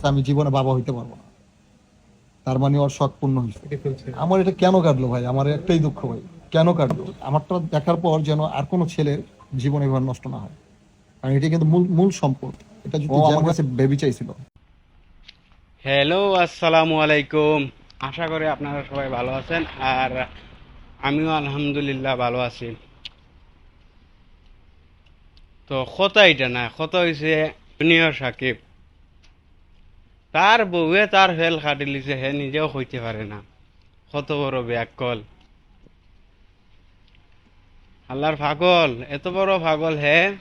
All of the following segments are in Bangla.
বলতেছে আমি জীবনে বাবা হইতে পারব না। তার মানে ওর শখ পূর্ণ হয়েছে। আমার এটা কেন কাটলো ভাই? আমার একটাই দুঃখ ভাই। কেন কাটলো? আমারটা দেখার পর যেন আর কোনো ছেলের জীবন এবার নষ্ট না হয়। কারণ এটা কিন্তু মূল মূল সম্পদ। এটা যদি আমার কাছে বেবি চাইছিল। হ্যালো আসসালামু আলাইকুম। আশা করি আপনারা সবাই ভালো আছেন। আর আমিও আলহামদুলিল্লাহ ভালো আছি। তো কথা এটা না কথা হয়েছে জুনিয়র সাকিব। তার বউয়ে তার ফেল কাটি লিছে হে নিজেও হইতে পারে না। কত বড় ব্যাকল আল্লাহর পাগল, এত বড় পাগল হে।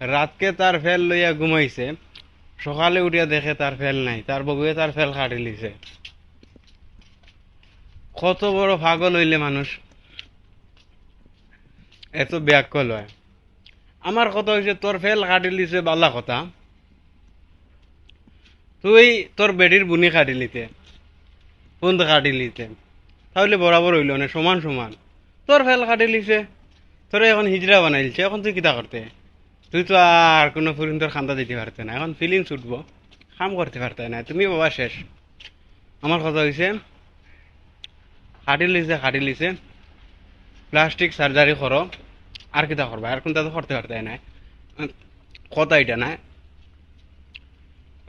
রাতকে তার ফেল লইয়া ঘুমাইছে। সকালে উঠিয়া দেখে তার ফেল নাই, তার বউয়ে তার ফেল কাটি লিছে। কত বড় পাগল হইলে মানুষ। এত ব্যাকল হয়। আমার কথা হয়েছে তোর ফেল কাটি লিছে বালা কথা। তুই তোর বেডির বুনি কাটি লিতে পুন্দ কাটি লিতে তাহলে বরাবর হইল না, সমান সমান। তোর ফেল কাটি লিছে তোর এখন হিজড়া বানাইছে এখন তুই কিতা করতে? তুই তো আর কোনো ফুরিন তোর খান্দা দিতে পারতে না, এখন ফিলিংস উঠবো, কাম করতে পারতে না, তুমি বাবা শেষ। আমার কথা হয়েছে খাটি লিছে প্লাস্টিক সার্জারি করো, আর কিতা করবা? আর কোনটা তো করতে পারতে না কথা এটা না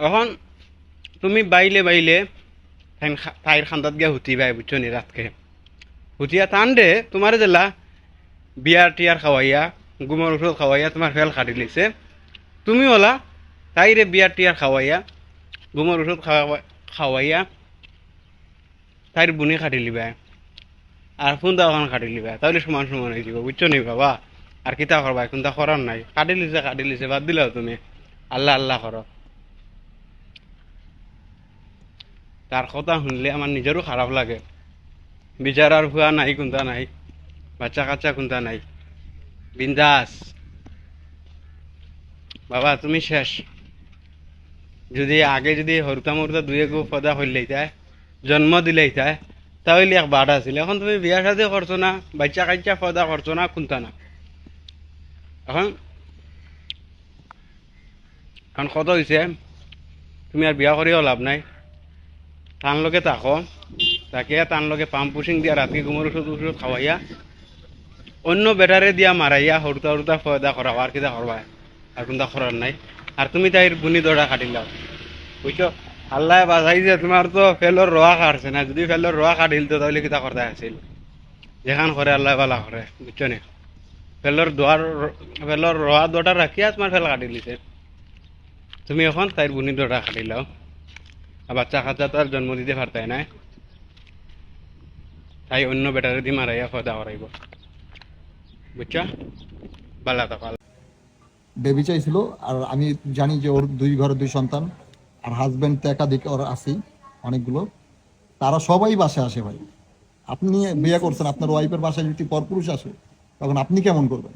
এখন তুমি বাইলে বাইলে ঠাইর খান্দাত গিয়া হুতি বাই বুঝছ নি রাতকে হুতিয়া টান দে তোমার জেলা বিয়ার টিয়ার খাওয়াইয়া গুমর ওষুধ খাওয়াইয়া তোমার ফেল খাটি লিছে তুমি ওলা তাইরে বিয়ার টিয়ার খাওয়াইয়া গুমর ওষুধ খাওয়া খাওয়াইয়া তাইর বুনি খাটি লিবা আর ফুন্দা ওখান খাটি লিবা তাহলে সমান সমান হয়ে যাব বুঝছ নি, বাবা? আর কিতা করবা কোনটা করার নাই। কাটি লিছে কাটি লিছে, বাদ দিলাও তুমি। আল্লাহ আল্লাহ করো তার কথা শুনলে আমার নিজেরও খারাপ লাগে। বিচারার ভুয়া নাই, কোনটা নাই। বাচ্চা কাচ্চা কোনটা নাই। বিন্দাস বাবা, তুমি শেষ। যদি আগে যদি হরতা মরতা দুই এক পদা হইলেইতায় জন্ম দিলেইতায় তাহলে এক বাধা আছিল। এখন তুমি বিয়া সাথে করছ না, বাচ্চা কাচ্চা পদা করছ না, কোনটা না। এখন। এখন কত হয়েছে তুমি আর বিয়া করিও লাভ নাই। তান লগে তাকো, তাকে তান লগে পাম্প পুশিং দিয়া রাতকে ঘুমোর ওষুধ ওষুধ খাওয়াইয়া অন্য বেটারে দিয়া মারাইয়া হরতা হরতা ফয়দা করাও আর কিতা করবা আর কোনটা করার নাই। আর তুমি তাইর বুনি কাটি লাও। বুঝছ আল্লাহ বাজাই যে তোমার তো ফেলর রোয়া কাটছে না, যদি ফেলর রোয়া কাটিল তো তাহলে কিতা করতে আছিল। যেখান করে আল্লাহ বালা করে বুঝছ না? ফেলর দোয়ার ফেলর রোয়া দোটা রাখিয়া তোমার ফেল কাটি লিছে তুমি এখন তাইর বুনি দৌড়া কাটি লাও। আর বাচ্চা কাচ্চা তো আর জন্ম দিতে পারতাই না। তাই অন্য বেটারে দি মারাইয়া ফয়দা করাইব বুঝছ? বালা থাকো বেবি চাইছিল আর আমি জানি যে ওর দুই ঘরে দুই সন্তান আর হাজবেন্ড তো একাধিক ওর আছেই অনেকগুলো। তারা সবাই বাসে আসে ভাই। আপনি বিয়ে করছেন আপনার ওয়াইফের বাসায় যদি পরপুরুষ আসে তখন আপনি কেমন করবেন?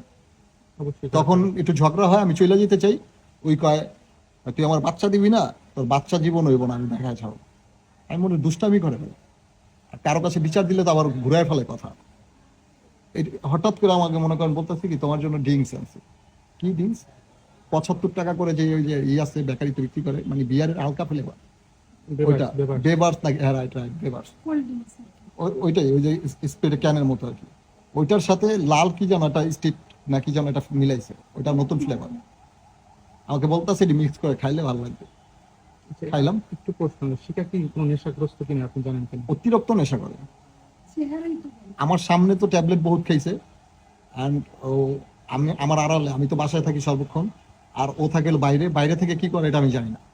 অবশ্যই। তখন একটু ঝগড়া হয় আমি চলে যেতে চাই। ওই কয় তুই আমার বাচ্চা দিবি না তোর বাচ্চা জীবন হইব না আমি দেখায় ছাড়ো আমি মনে দুষ্টামি করে ভাই আর কারও কাছে বিচার দিলে তো আবার ঘুরায় ফেলে কথা। হঠাৎ করে আমাকে মনে করেন বলতেছি কি তোমার জন্য ড্রিঙ্কস আছে কি ড্রিঙ্কস? পঁচাত্তর টাকা করে যে ওই যে ই আছে বেকারিতে বিক্রি করে মানে বিয়ারের হালকা ফ্লেভার ওইটা। বেবার্স নাকি হ্যাঁ রাইট রাইট বেবার্স ওইটাই ওই যে স্প্রে ক্যানের মতো আর কি। ওইটার সাথে লাল কি যেন একটা স্টিক নাকি যেন এটা মিলাইছে। ওইটা নতুন ফ্লেভার আমাকে বলতেছে এটি মিক্স করে খাইলে ভালো লাগবে। আচ্ছা, খাইলাম। একটু প্রশ্ন শিকা কি কোনো নেশাগ্রস্ত কিনা আপনি জানেন কিনা? অতিরিক্ত নেশা করে। আমার সামনে তো ট্যাবলেট বহুত খাইছে। অ্যান্ড ও আমি আমার আড়ালে আমি তো বাসায় থাকি সর্বক্ষণ। আর ও থাকে বাইরে বাইরে থেকে কি করে এটা আমি জানি না।